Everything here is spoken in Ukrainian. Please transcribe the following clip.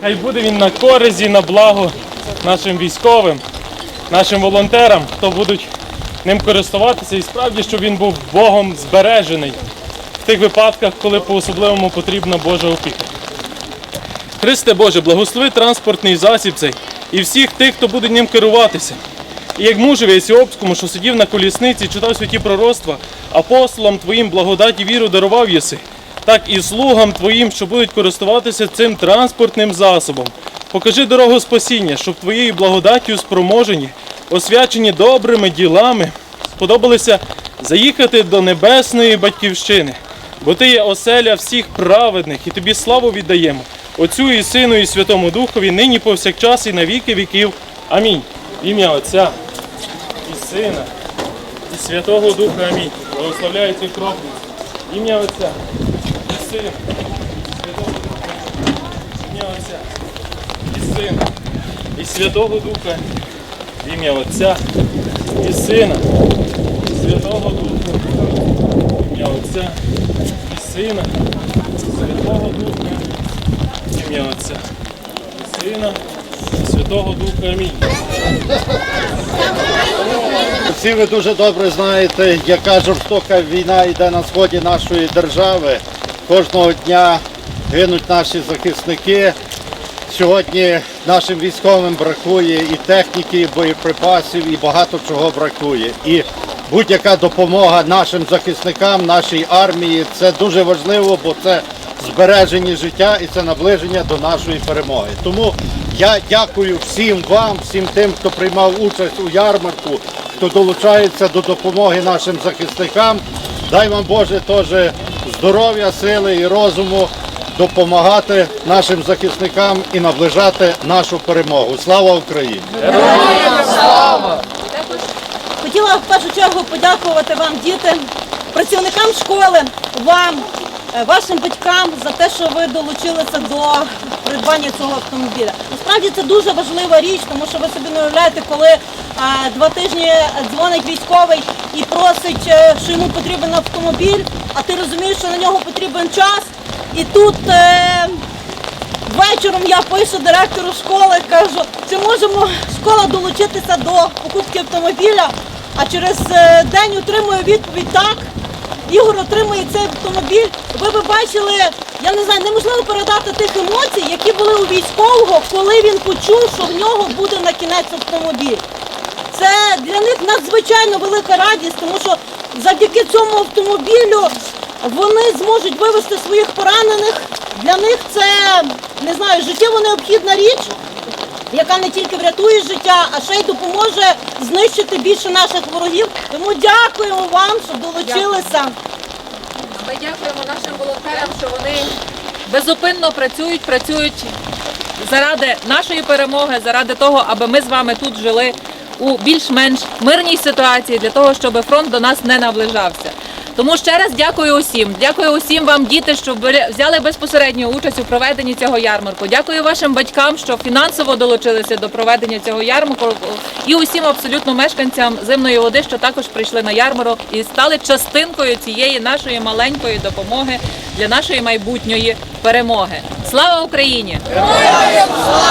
Хай буде він на користь на благо нашим військовим, нашим волонтерам, хто будуть ним користуватися, і справді, щоб він був Богом збережений в тих випадках, коли по-особливому потрібна Божа опіка. Христе Боже, благослови транспортний засіб цей і всіх тих, хто буде ним керуватися. І як мужеві Есіопському, що сидів на колісниці, читав святі пророцтва, апостолам Твоїм благодать віру дарував єси, так і слугам Твоїм, що будуть користуватися цим транспортним засобом. Покажи дорогу спасіння, щоб Твоєю благодаттю спроможені, освячені добрими ділами, сподобалися заїхати до небесної батьківщини. Бо ти є оселя всіх праведних, і тобі славу віддаємо, Отцю і Сину, і Святому Духові, нині повсякчас і на віки віків. Амінь. Ім'я Отця і Сина, і Святого Духа. Амінь. Благословляю цю кроплю. Ім'я Отця і Сина, і Святого Духа. Ім'я Отця і Сина, і Святого Духа. В ім'я Отця і Сина, і Святого Духа. В ім'я Отця і Сина, і Святого Духа. Ім'я Отця Сина, Святого Духа. Амінь. Всі ви дуже добре знаєте, яка жорстока війна йде на сході нашої держави. Кожного дня гинуть наші захисники. Сьогодні нашим військовим бракує і техніки, і боєприпасів, і багато чого бракує. І будь-яка допомога нашим захисникам, нашій армії це дуже важливо, бо це збереження життя і це наближення до нашої перемоги. Тому я дякую всім вам, всім тим, хто приймав участь у ярмарку, хто долучається до допомоги нашим захисникам. Дай вам Боже теж здоров'я, сили і розуму допомагати нашим захисникам і наближати нашу перемогу. Слава Україні! Хотіла в першу чергу подякувати вам, діти, працівникам школи, вам, вашим батькам за те, що ви долучилися до придбання цього автомобіля. Насправді це дуже важлива річ, тому що ви собі не уявляєте, коли е, два тижні дзвонить військовий і просить, е, що йому потрібен автомобіль, а ти розумієш, що на нього потрібен час. І тут е, Вечором я пишу директору школи, кажу, чи можемо школа долучитися до покупки автомобіля, а через е, день отримую відповідь так. Ігор отримує цей автомобіль. Ви б бачили, я не знаю, неможливо передати тих емоцій, які були у військового, коли він почув, що в нього буде на кінець автомобіль. Це для них надзвичайно велика радість, тому що завдяки цьому автомобілю вони зможуть вивезти своїх поранених. Для них це не знаю, життєво необхідна річ, яка не тільки врятує життя, а ще й допоможе знищити більше наших ворогів. Тому дякуємо вам, що долучилися. Ми дякуємо нашим волонтерам, що вони безупинно працюють, працюють заради нашої перемоги, заради того, аби ми з вами тут жили у більш-менш мирній ситуації, для того, щоб фронт до нас не наближався. Тому ще раз дякую усім. Дякую усім вам, діти, що взяли безпосередню участь у проведенні цього ярмарку. Дякую вашим батькам, що фінансово долучилися до проведення цього ярмарку, і усім абсолютно мешканцям зимної води, що також прийшли на ярмарок і стали частинкою цієї нашої маленької допомоги для нашої майбутньої перемоги. Слава Україні! Героям слава!